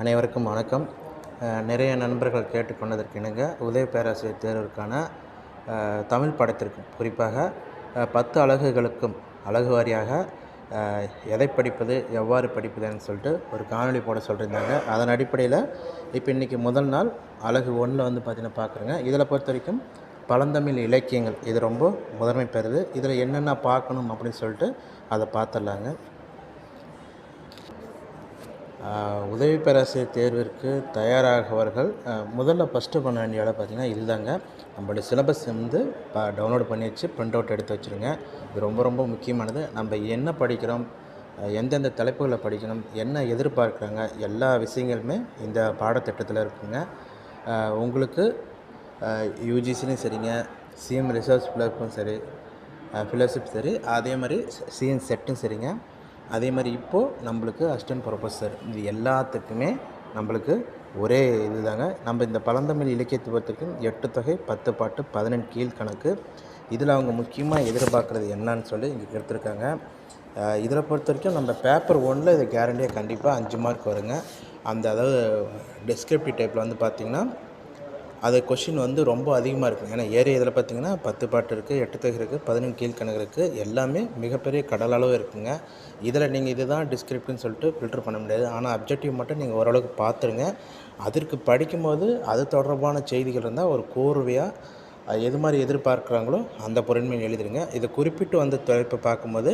அனைவருக்கும் வணக்கம். நிறைய நண்பர்கள் கேட்டுக்கொண்டதற்கு இணங்க பேராசிரியர் தேர்விற்கான தமிழ் படத்திற்கும் குறிப்பாக பத்து அழகுகளுக்கும் அழகு வாரியாக எதை படிப்பது எவ்வாறு படிப்பதுன்னு சொல்லிட்டு ஒரு காணொளி போட சொல்லியிருந்தாங்க. அதன் அடிப்படையில் இப்போ இன்றைக்கி முதல் நாள் அழகு ஒன்றில் வந்து பார்த்தீங்கன்னா பார்க்குறேங்க இதில் பொறுத்த வரைக்கும் பழந்தமிழ் இலக்கியங்கள் இது ரொம்ப முதன்மை பெறுது. இதில் என்னென்ன பார்க்கணும் அப்படின்னு சொல்லிட்டு அதை பார்த்துடலாங்க உதவி பேராசிரியர் தேர்விற்கு தயாராகவர்கள் முதல்ல ஃபஸ்ட்டு பண்ண வேண்டிய வேலை பார்த்திங்கன்னா இதுதாங்க. நம்மளுடைய சிலபஸ் வந்து இப்போ டவுன்லோட் பண்ணி வச்சு ப்ரிண்ட் அவுட் எடுத்து வச்சுருங்க. இது ரொம்ப ரொம்ப முக்கியமானது. நம்ம என்ன படிக்கிறோம் எந்தெந்த தலைப்புகளை படிக்கணும் என்ன எதிர்பார்க்குறாங்க எல்லா விஷயங்களுமே இந்த பாடத்திட்டத்தில் இருக்குங்க. உங்களுக்கு யூஜிசிலையும் சரிங்க சிஎம் ரிசர்ச் பிளப்பும் சரி ஃபிலோஷிப் சரி அதே மாதிரி சிஎன் செட்டும் சரிங்க. அதே மாதிரி இப்போது நம்மளுக்கு அசிஸ்டன்ட் ப்ரொஃபஸர் இது எல்லாத்துக்குமே நம்மளுக்கு ஒரே இதுதாங்க. நம்ம இந்த பழந்தமிழ் இலக்கியத்துவத்துக்கு எட்டு தொகை பத்து பாட்டு பதினெண்டு கீழ்கணக்கு. இதில் அவங்க முக்கியமாக எதிர்பார்க்குறது என்னன்னு சொல்லி இங்கே எடுத்திருக்காங்க. இதில் பொறுத்த வரைக்கும் நம்ம பேப்பர் ஒன்றில் இது கேரண்டியாக கண்டிப்பாக அஞ்சு மார்க் வருங்க. அந்த அதாவது டிஸ்கிரிப்டிவ் டைப்பில் வந்து பார்த்திங்கன்னா அது கொஷின் வந்து ரொம்ப அதிகமாக இருக்கும். ஏன்னா ஏரியா இதில் பார்த்தீங்கன்னா பத்து பாட்டு இருக்குது எட்டு தொகை இருக்குது பதினெண்டு கீழ்கணக்கு இருக்குது எல்லாமே மிகப்பெரிய கடல் அளவு இருக்குங்க. இதில் நீங்கள் இதுதான் டிஸ்கிரிப்ட்னு சொல்லிட்டு ஃபில்டர் பண்ண முடியாது. ஆனால் அப்ஜெக்டிவ் மட்டும் நீங்கள் ஓரளவுக்கு பார்த்துருங்க அதற்கு படிக்கும்போது அது தொடர்பான செய்திகள் இருந்தால் ஒரு கோர்வையாக எது மாதிரி எதிர்பார்க்குறாங்களோ அந்த பொருண்மையை எழுதிடுங்க. இதை குறிப்பிட்டு வந்து தலைப்பை பார்க்கும்போது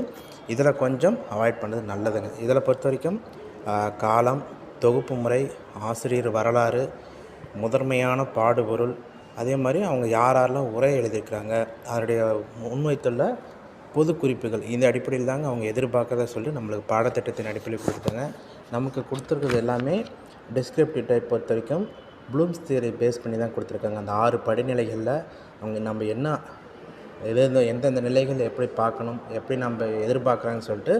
இதில் கொஞ்சம் அவாய்ட் பண்ணுறது நல்லதுங்க. இதில் பொறுத்த வரைக்கும் காலம் தொகுப்பு முறை ஆசிரியர் வரலாறு முதன்மையான பாடுபொருள். அதே மாதிரி அவங்க யார் யாரெல்லாம் உரை எழுதியிருக்கிறாங்க அதனுடைய முன்வைத்துள்ள பொது குறிப்புகள் இந்த அடிப்படையில் தாங்க அவங்க எதிர்பார்க்கறத சொல்லி நம்மளுக்கு பாடத்திட்டத்தின் அடிப்படையில் கொடுத்துட்டாங்க. நமக்கு கொடுத்துருக்கிறது எல்லாமே டிஸ்கிரிப்டிவ் டைப் பொறுத்த வரைக்கும் ப்ளூம்ஸ் தியரி பேஸ் பண்ணி தான் கொடுத்துருக்காங்க. அந்த ஆறு படிநிலைகளில் அவங்க நம்ம என்ன எது எந்தெந்த நிலைகள் எப்படி பார்க்கணும் எப்படி நம்ம எதிர்பார்க்குறாங்கன்னு சொல்லிட்டு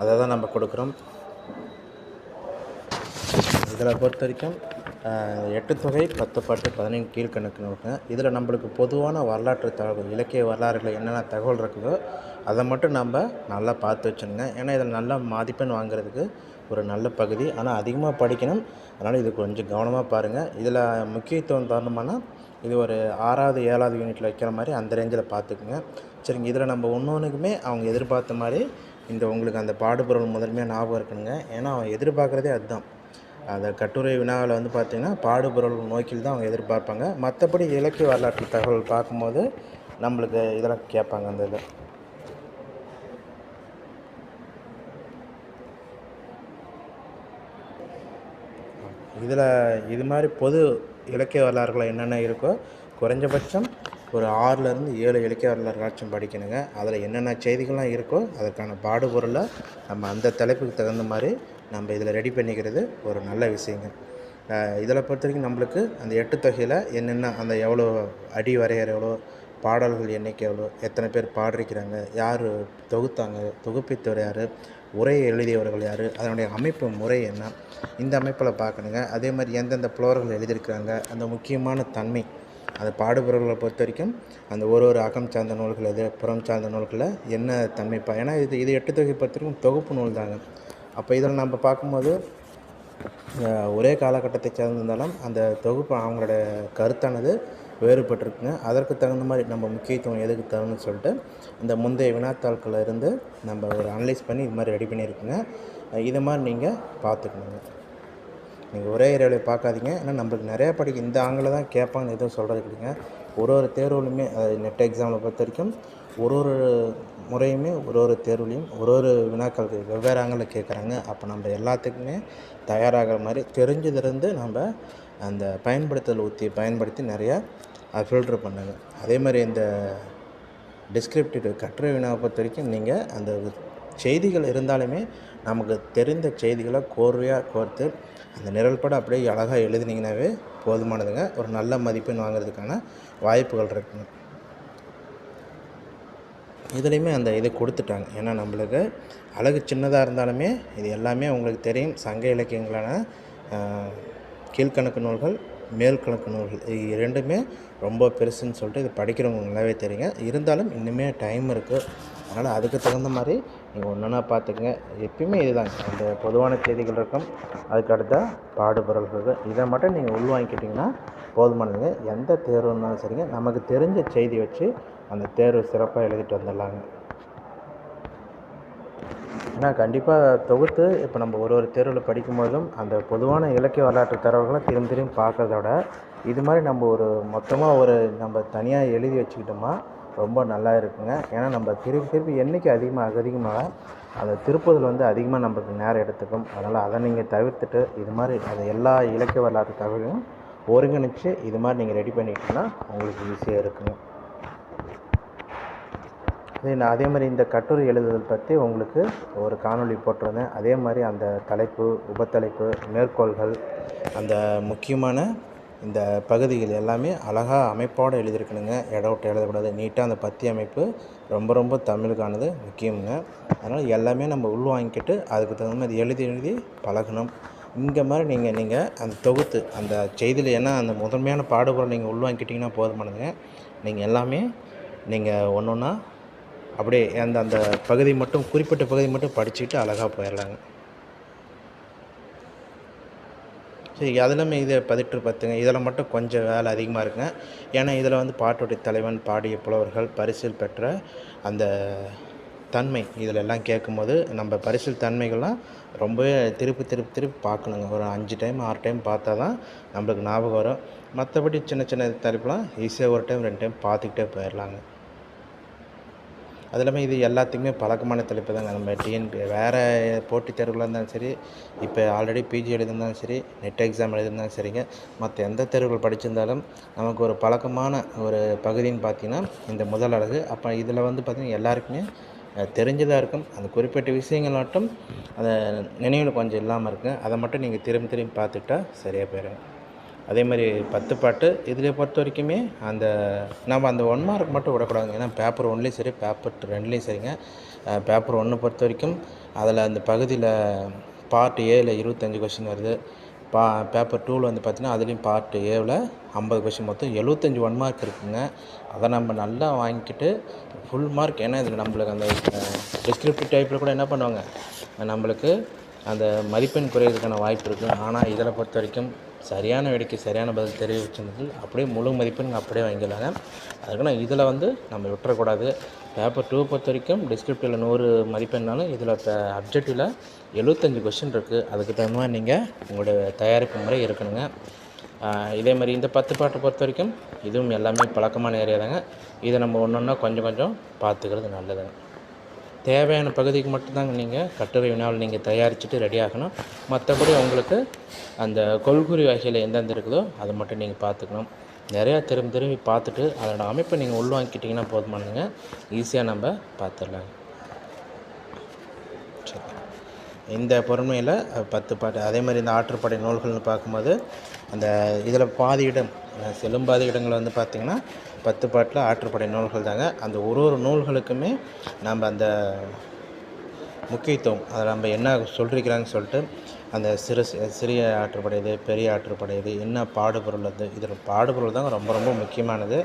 அதை தான் நம்ம கொடுக்குறோம். இதில் பொறுத்த வரைக்கும் எட்டு தொகை பத்து பாட்டு பதினைந்து கீழ்கணக்குன்னு இருக்குங்க இதில் நம்மளுக்கு பொதுவான வரலாற்று தகவல் இலக்கிய வரலாறுகளில் என்னென்ன தகவல் இருக்குதோ அதை மட்டும் நம்ம நல்லா பார்த்து வச்சுருங்க ஏன்னா இதில் நல்ல மதிப்பெண் வாங்குறதுக்கு ஒரு நல்ல பகுதி. ஆனால் அதிகமாக படிக்கணும். அதனால் இது கொஞ்சம் கவனமாக பாருங்கள் இதில் முக்கியத்துவம் தரணுமானா இது ஒரு ஆறாவது ஏழாவது யூனிட்டில் வைக்கிற மாதிரி அந்த ரேஞ்சில் பார்த்துக்குங்க. சரிங்க இதில் நம்ம ஒன்றொன்றுக்குமே அவங்க எதிர்பார்த்த மாதிரி இந்த உங்களுக்கு அந்த பாடுபொருள் முதன்மையாக ஞாபகம் இருக்கணுங்க. ஏன்னா அவன் எதிர்பார்க்குறதே அதுதான். அந்த கட்டுரை வினாவில் வந்து பார்த்திங்கன்னா பாடுபொருள் நோக்கில் தான் அவங்க எதிர்பார்ப்பாங்க. மற்றபடி இலக்கிய வரலாற்று தகவல் பார்க்கும்போது நம்மளுக்கு இதெல்லாம் கேட்பாங்க அந்த இதில் இதில் இது மாதிரி பொது இலக்கிய வரலாறுகள் என்னென்ன இருக்கோ குறைஞ்சபட்சம் ஒரு ஆறுலேருந்து ஏழு இலக்கிய வரலாறுகளாச்சும் படிக்கணுங்க. அதில் என்னென்ன செய்திகள்லாம் இருக்கோ அதற்கான பாடுபொருளை நம்ம அந்த தலைப்புக்கு தகுந்த மாதிரி நம்ம இதில் ரெடி பண்ணிக்கிறது ஒரு நல்ல விஷயங்க. இதில் பொறுத்த வரைக்கும் நம்மளுக்கு அந்த எட்டு தொகையில் என்னென்ன அந்த எவ்வளோ அடி வரைகிற எவ்வளோ பாடல்கள் எண்ணிக்கை எவ்வளோ எத்தனை பேர் பாடிருக்கிறாங்க யார் தொகுத்தாங்க தொகுப்பித்தவர் யார் உரையை எழுதியவர்கள் யார் அதனுடைய அமைப்பு முறை என்ன இந்த அமைப்பில் பார்க்கணுங்க. அதே மாதிரி எந்தெந்த புலவர்கள் எழுதியிருக்கிறாங்க அந்த முக்கியமான தன்மை அந்த பாடுபவர்களை பொறுத்த வரைக்கும் அந்த ஒரு ஒரு அகம் சார்ந்த நூல்கள் எது புறம் சார்ந்த நூல்களில் என்ன தன்மைப்பா ஏன்னா இது இது எட்டு தொகை பொறுத்த வரைக்கும் தொகுப்பு நூல் தாங்க அப்போ இதில் நம்ம பார்க்கும்போது ஒரே காலகட்டத்தை சேர்ந்திருந்தாலும் அந்த தொகுப்பு அவங்களோட கருத்தானது வேறுபட்டிருக்குங்க. அதற்கு தகுந்த மாதிரி நம்ம முக்கியத்துவம் எதுக்கு தரணும்னு சொல்லிட்டு இந்த முந்தைய வினாத்தாள்களில் இருந்து நம்ம ஒரு அனலைஸ் பண்ணி இது மாதிரி ரெடி பண்ணியிருக்குங்க. இதை இது மாதிரி நீங்கள் பார்த்துக்கணுங்க. நீங்கள் ஒரே ஏரியாவில் பார்க்காதீங்க. ஏன்னா நம்மளுக்கு நிறையா படிக்க இந்த ஆங்கில தான் கேட்பாங்கன்னு எதுவும் சொல்கிறது இல்லைங்க. ஒரு ஒரு தேர்வுலையுமே அது நெட் எக்ஸாமில் பொறுத்த வரைக்கும் ஒரு ஒரு முறையுமே ஒரு ஒரு தேர்வுலையும் ஒரு ஒரு வினாக்கள் வெவ்வேறு ஆங்கில கேட்குறாங்க. அப்போ நம்ம எல்லாத்துக்குமே தயாராகிற மாதிரி தெரிஞ்சதுலேருந்து நம்ம அந்த பயன்படுத்தல் உத்தியை பயன்படுத்தி நிறையா ஃபில்ட்ரு பண்ணுங்க. அதே மாதிரி இந்த டிஸ்கிரிப்டிவ் கட்டுரை வினாவை பொறுத்த வரைக்கும் நீங்கள் அந்த செய்திகள் இருந்தாலுமே நமக்கு தெரிந்த செய்திகளை கோர்வையாக கோர்த்து அந்த நிரல்பட அப்படியே அழகாக எழுதுனீங்கன்னாவே போதுமானதுங்க. ஒரு நல்ல மதிப்பெண் வாங்குறதுக்கான வாய்ப்புகள் இருக்குங்க. இதுலேயுமே அந்த இது கொடுத்துட்டாங்க. ஏன்னா நம்மளுக்கு அழகு சின்னதாக இருந்தாலுமே இது எல்லாமே உங்களுக்கு தெரியும். சங்க இலக்கியங்களான கீழ்கணக்கு கீழ்க்கணக்கு நூல்கள் மேல்கணக்கு நூல்கள். இது ரெண்டுமே ரொம்ப பெருசுன்னு சொல்லிட்டு இது படிக்கிறவங்க நல்லாவே தெரியுங்க. இருந்தாலும் இன்னுமே டைம் இருக்குது அதனால் அதுக்கு தகுந்த மாதிரி நீங்கள் ஒன்றுனா பார்த்துக்குங்க. எப்பயுமே இதுதான். அந்த பொதுவான செய்திகள் இருக்கும். அதுக்கு அடுத்த பாடுபொருள்கள். இதை மட்டும் நீங்கள் உள்வாங்கிக்கிட்டிங்கன்னா போதுமானதுங்க. எந்த தேர்வு இருந்தாலும் சரிங்க. நமக்கு தெரிஞ்ச செய்தி வச்சு அந்த தேர்வு சிறப்பாக எழுதிட்டு வந்துடலாங்க. ஏன்னா கண்டிப்பாக தொகுத்து இப்போ நம்ம ஒரு ஒரு தேர்வில் படிக்கும்போதும் அந்த பொதுவான இலக்கிய வரலாற்று தரவுகளை திரும்ப திரும்பி பார்க்குறதோட விட இது மாதிரி நம்ம ஒரு மொத்தமாக ஒரு நம்ம தனியாக எழுதி வச்சுக்கிட்டோமா ரொம்ப நல்லா இருக்குங்க. ஏன்னா நம்ம திருப்பி திருப்பி என்றைக்கு அதிகமாக அதிகமாக அந்த திருப்புதல் வந்து அதிகமாக நம்மளுக்கு நேரம் எடுத்துக்கும். அதனால் அதை நீங்கள் தவிர்த்துட்டு இது மாதிரி அது எல்லா இலக்கிய வரலாற்று தகவலையும் ஒருங்கிணைச்சு இது மாதிரி நீங்கள் ரெடி பண்ணிக்கிட்டோன்னா உங்களுக்கு ஈஸியாக இருக்குங்க. அதே நான் அதே மாதிரி இந்த கட்டுரை எழுதுதல் பற்றி உங்களுக்கு ஒரு காணொளி போட்டிருந்தேன். அதே மாதிரி அந்த தலைப்பு உபத்தலைப்பு மேற்கோள்கள் அந்த முக்கியமான இந்த பகுதிகள் எல்லாமே அழகாக அமைப்போடு எழுதியிருக்கணுங்க. இடம் விட்டு எழுதக்கூடாது நீட்டாக அந்த பத்தி அமைப்பு ரொம்ப ரொம்ப தமிழுக்கானது முக்கியங்க அதனால் எல்லாமே நம்ம உள்வாங்கிக்கிட்டு அதுக்கு தகுந்த மாதிரி எழுதி எழுதி பழகணும். இங்கே மாதிரி நீங்கள் நீங்கள் அந்த தொகுத்து அந்த செய்தியில் ஏன்னா அந்த முதன்மையான பாடுபொருள் நீங்கள் உள்வாங்கிக்கிட்டிங்கன்னா போதுமானதுங்க. நீங்கள் எல்லாமே நீங்கள் ஒன்று ஒன்றா அப்படியே அந்த அந்த பகுதி மட்டும் குறிப்பிட்ட பகுதி மட்டும் படிச்சுட்டு அழகாக போயிடலாங்க. சரி அதில் இதை பதிற்று பத்துங்க இதில் மட்டும் கொஞ்சம் வேலை அதிகமாக இருக்குங்க. ஏன்னா இதில் வந்து பாட்டுடைய தலைவன் பாடிய புலவர்கள் பரிசில் பெற்ற அந்த தன்மை இதில் எல்லாம் கேட்கும்போது நம்ம பரிசில் தன்மைகள்லாம் ரொம்பவே திருப்பி திருப்பி திருப்பி பார்க்கணுங்க. ஒரு அஞ்சு டைம் ஆறு டைம் பார்த்தா தான் நம்மளுக்கு ஞாபகம் வரும். மற்றபடி சின்ன சின்ன தலைப்புலாம் ஈஸியாக ஒரு டைம் ரெண்டு டைம் பார்த்துக்கிட்டே போயிடலாங்க. அது இல்லாமல் இது எல்லாத்துக்குமே பழக்கமான தலைப்பு தாங்க. நம்ம டிஎன்பி வேறு போட்டித் தேர்வுகளாக இருந்தாலும் சரி இப்போ ஆல்ரெடி பிஜி எழுதியிருந்தாலும் சரி நெட் எக்ஸாம் எழுதியிருந்தாலும் சரிங்க. மற்ற எந்த தேர்வுகள் படிச்சிருந்தாலும் நமக்கு ஒரு பழக்கமான ஒரு பகுதின்னு பார்த்தீங்கன்னா இந்த முதல் அழகு அப்போ இதில் வந்து பார்த்திங்கன்னா எல்லாருக்குமே தெரிஞ்சதாக இருக்கும். அந்த குறிப்பிட்ட விஷயங்கள் மட்டும் அந்த நினைவில் கொஞ்சம் இல்லாமல் இருக்குங்க அதை மட்டும் நீங்கள் திரும்பி திரும்பி பார்த்துக்கிட்டா சரியாக போயிடும் அதே மாதிரி பத்து பாட்டு இதில் பொறுத்த வரைக்குமே அந்த நம்ம அந்த ஒன் மார்க் மட்டும் விடக்கூடாதுங்க. ஏன்னா பேப்பர் ஒன்லேயும் சரி பேப்பர் ரெண்டுலேயும் சரிங்க. பேப்பர் ஒன்று பொறுத்த வரைக்கும் அதில் அந்த பகுதியில் பார்ட் ஏல இருபத்தஞ்சி கொஷின் வருது. பா பேப்பர் டூவில் வந்து பார்த்தீங்கன்னா அதுலேயும் பார்ட் ஏவில் ஐம்பது கொஷின் மொத்தம் எழுபத்தஞ்சி ஒன் மார்க் இருக்குங்க. அதை நம்ம நல்லா வாங்கிக்கிட்டு ஃபுல் மார்க் ஏன்னா இதில் நம்மளுக்கு அந்த டிஸ்கிரிப்டிவ் டைப்பில் கூட என்ன பண்ணுவாங்க? நம்மளுக்கு அந்த மதிப்பெண் குறையிறதுக்கான வாய்ப்பு இருக்குது ஆனால் இதில் பொறுத்த வரைக்கும் சரியான வேடிக்கை சரியான பதில் தெரிவிச்சிருந்தது அப்படியே முழு மதிப்பெண் அப்படியே வாங்கிடலாங்க. அதுக்கு இதில் வந்து நம்ம விட்டுறக்கூடாது. பேப்பர் டூ பொறுத்த வரைக்கும் டிஸ்கிரிப்டிவில் நூறு மதிப்பெண்ணாலும் இதில் இப்போ அப்ஜெக்டிவில் எழுபத்தஞ்சு கொஷின் இருக்குது அதுக்கு தகுந்த மாதிரி நீங்கள் உங்களுடைய தயாரிப்பு முறை இருக்கணுங்க. இதே மாதிரி இந்த பத்து பாட்டை பொறுத்த வரைக்கும் இதுவும் எல்லாமே பழக்கமான ஏரியா தாங்க. இதை நம்ம ஒன்று ஒன்றா கொஞ்சம் கொஞ்சம் பார்த்துக்கிறது நல்லதுங்க. தேவையான பகுதிக்கு மட்டும்தாங்க நீங்கள் கட்டுரை வினாவில் நீங்கள் தயாரிச்சுட்டு ரெடி ஆகணும். மற்றபடி உங்களுக்கு அந்த கொள்குறி வகையில் எந்தெந்த இருக்குதோ அதை மட்டும் நீங்கள் பார்த்துக்கணும். நிறையா திரும்பி திரும்பி பார்த்துட்டு அதோட அமைப்பை நீங்கள் உள்வாங்கிக்கிட்டிங்கன்னா போதுமானதுங்க. ஈஸியாக நம்ம பார்த்துடலாங்க சரி. இந்த பொறுமையில் பத்து பாட்டு அதே மாதிரி இந்த ஆற்றுப்படை நூல்கள்னு பார்க்கும்போது அந்த இதில் பாதி இடம் செல்லும்பாத இடங்களில் வந்து பார்த்திங்கன்னா பத்து பாட்டில் ஆற்றுப்படை நூல்கள் தாங்க. அந்த ஒரு ஒரு நூல்களுக்குமே நம்ம அந்த முக்கியத்துவம் அதை நம்ம என்ன சொல்லிருக்கிறாங்கன்னு சொல்லிட்டு அந்த சிறு சிறிய ஆற்றுப்படை இது பெரிய ஆற்றுப்படை இது என்ன பாடுபொருள் அது இதில் பாடுபொருள் தாங்க ரொம்ப ரொம்ப முக்கியமானது.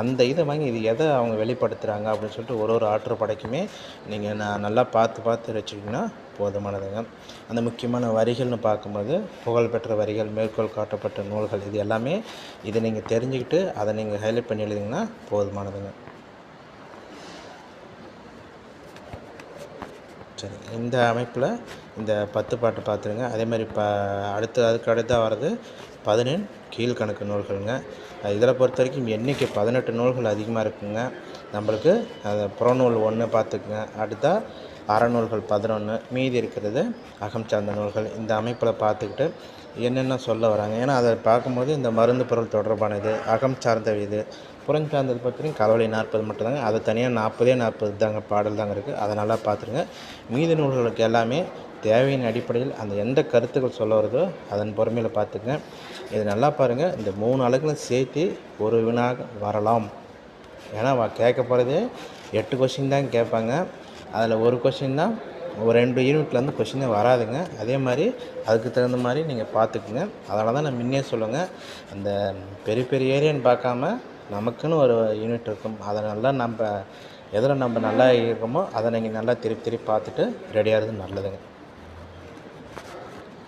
அந்த இதை வாங்கி இது எதை அவங்க வெளிப்படுத்துகிறாங்க அப்படின்னு சொல்லிட்டு ஒரு ஒரு ஆற்றுப்படைக்குமே நீங்கள் நான் நல்லா பார்த்து பார்த்து வச்சுக்கிங்கன்னா போதுமானதுங்க. அந்த முக்கியமான வரிகள்னு பார்க்கும்போது புகழ்பெற்ற வரிகள் மேற்கோள் காட்டப்பட்ட நூல்கள் இது எல்லாமே இதை நீங்கள் தெரிஞ்சுக்கிட்டு அதை நீங்கள் ஹைலைட் பண்ணி எழுதிங்கன்னா போதுமானதுங்க. சரி இந்த அமைப்பில் இந்த பத்து பாட்டு பார்த்துருங்க. அதே மாதிரி ப அடுத்து அதுக்கு அடுத்தா வர்றது பதினெண் கீழ்கணக்கு நூல்களுங்க. இதில் பொறுத்த வரைக்கும் எண்ணிக்கை பதினெட்டு நூல்கள் அதிகமாக இருக்குங்க. நம்மளுக்கு அது புறநூல் ஒன்று பார்த்துக்குங்க. அடுத்தா அறநூல்கள் பதினொன்று மீதி இருக்கிறது அகம் சார்ந்த நூல்கள். இந்த அமைப்பில் பார்த்துக்கிட்டு என்னென்ன சொல்ல வராங்க? ஏன்னா அதை பார்க்கும்போது இந்த மருந்து பொருள் தொடர்பானது அகம் சார்ந்த இது புறம் சார்ந்தது பார்த்தீங்கன்னா கலவலை நாற்பது மட்டும்தாங்க. அதை தனியாக நாற்பதே நாற்பது தாங்க பாடல் தாங்க இருக்குது அதை நல்லா பார்த்துருங்க. மீதி நூல்களுக்கு எல்லாமே தேவையின் அடிப்படையில் அந்த எந்த கருத்துக்கள் சொல்ல வருதோ அதன் பொறுமையில் பார்த்துக்குங்க. இது நல்லா பாருங்கள் இந்த மூணு அழகுகளும் சேர்த்து ஒரு வினாக வரலாம். ஏன்னா அவ கேட்க போகிறதே எட்டு கொஷின் தான் கேட்பாங்க. அதில் ஒரு கொஷின் தான். ஒரு ரெண்டு யூனிட்லேருந்து கொஷினே வராதுங்க. அதே மாதிரி அதுக்கு தகுந்த மாதிரி நீங்கள் பார்த்துக்குங்க அதனால தான் நான் முன்னே சொல்லுங்கள் அந்த பெரிய பெரிய ஏரியான்னு பார்க்காம நமக்குன்னு ஒரு யூனிட் இருக்கும். அதை நல்லா நம்ம எதில் நம்ம நல்லா இருக்கோமோ அதை நீங்கள் நல்லா திருப்பி திருப்பி பார்த்துட்டு ரெடியாகிறது நல்லதுங்க.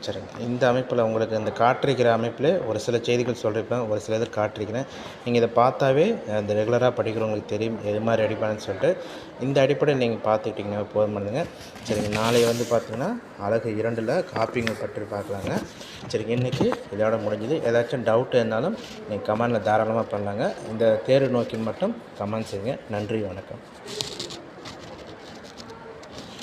சரிங்க. இந்த அமைப்பில் உங்களுக்கு இந்த காற்றிருக்கிற அமைப்பில் ஒரு சில செய்திகள் சொல்லியிருப்பேன் ஒரு சில இது காட்டிருக்கிறேன் நீங்கள் இதை பார்த்தாவே இந்த ரெகுலராக படிக்கிறவங்களுக்கு தெரியும் எது மாதிரி ரெடி சொல்லிட்டு இந்த அடிப்படையில் நீங்கள் பார்த்துக்கிட்டிங்கன்னா போதுமானதுங்க சரிங்க. நாளை வந்து பார்த்தீங்கன்னா அழகு இரண்டில் காப்பிங்க பற்றி பார்க்கலாங்க. சரிங்க. இன்றைக்கி இதோட முடிஞ்சது. ஏதாச்சும் டவுட் இருந்தாலும் நீங்கள் கமெண்டில் தாராளமாக பண்ணலாங்க. இந்த தேர்வு நோக்கி மட்டும் கமெண்ட் செய்யுங்க. நன்றி. வணக்கம்.